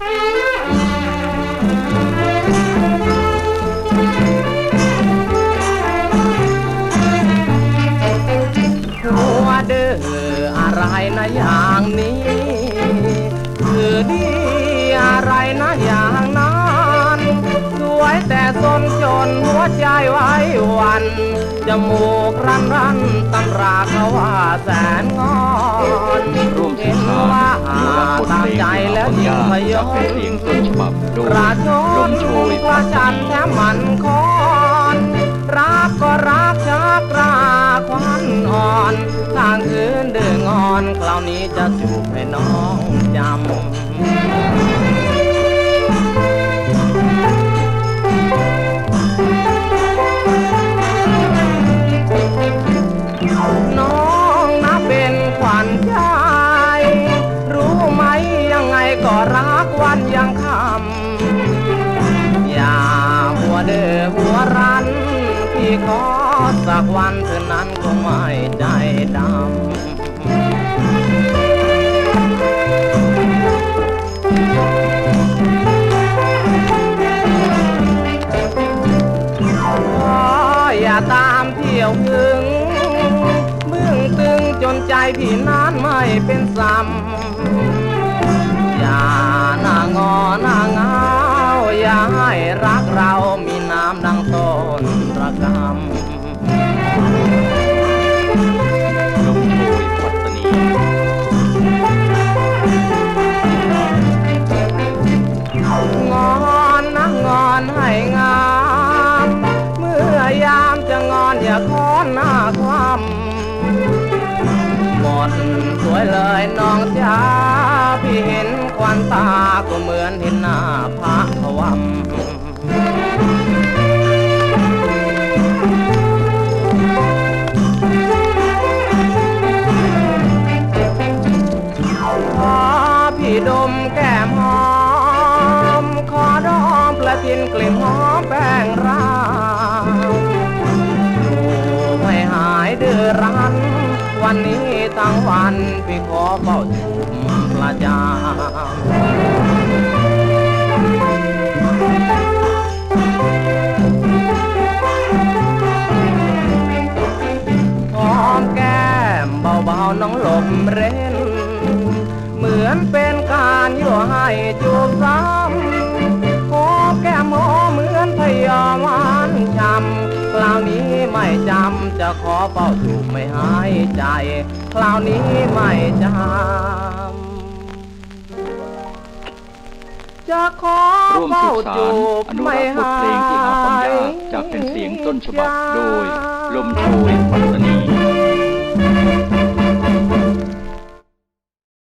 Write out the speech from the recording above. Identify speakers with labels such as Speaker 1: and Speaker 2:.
Speaker 1: หัวเด้ออะไรนะอย่างนี้ คือดีอะไรนะอย่างนั้นสวยแต่สนจนหัวใจไว้วัน จมูกรันรันตำราเขาว่าแสนงอน
Speaker 2: ง
Speaker 1: ใจ
Speaker 2: ที่
Speaker 1: แล้ว
Speaker 2: หา
Speaker 1: ยิ่ง
Speaker 2: ผ
Speaker 1: พ
Speaker 2: ล
Speaker 1: ย
Speaker 2: ยาก
Speaker 1: ศ
Speaker 2: จากเพลงต้นฉบับโดย
Speaker 1: ราช
Speaker 2: ล
Speaker 1: น
Speaker 2: มโชย
Speaker 1: พระจันทร์แท้มันคอนรักก็รักชักราควันอ่อนทางคืนเดืองอนคราวนี้จะจูบให้น้องจำ รักวันยังคำอย่าหัวเดือหัวรันพี่ขอสักวันเธอนั้นคงไม่ใจดำขออย่าตามเที่ยวถึงเบื้องตึงจนใจพี่นั้นไม่เป็นซ้ำานางอนาเงาอย่าให้รักเรามีน้ำดังต้นระกำ
Speaker 2: ลมโชยปัตตานี
Speaker 1: งอนนะงอนให้งามเมื่อยามจะงอนอย่าค้อนหน้าความหมดสวยเลยน้องจ้าพี่เห็น วันตาก็เหมือนเห็นหน้าพระพวัมขอพี่ดมแก้มหอม ขอดอมประทินกลิ่นหอมแป้งราไม่หายเดือรัน วันนี้ทั้งวันพี่ขอเฝ้าชุม ประจามหอมแก้มเบาๆน้องหลบเร้น เหมือนเป็นการยั่วให้จูบซ้ำหอมแก้มหอมเหมือนพยอมหวานช้ำคราวนี้ไม่จำจะขอเฝ้าจูบไม่หายใจ คราวนี้ไม่จำ จะขอ
Speaker 2: ร่วมสืบสารอนุรักษ์บทเพลงที่หาความยากจากเป็นเสียงต้นฉบับโดย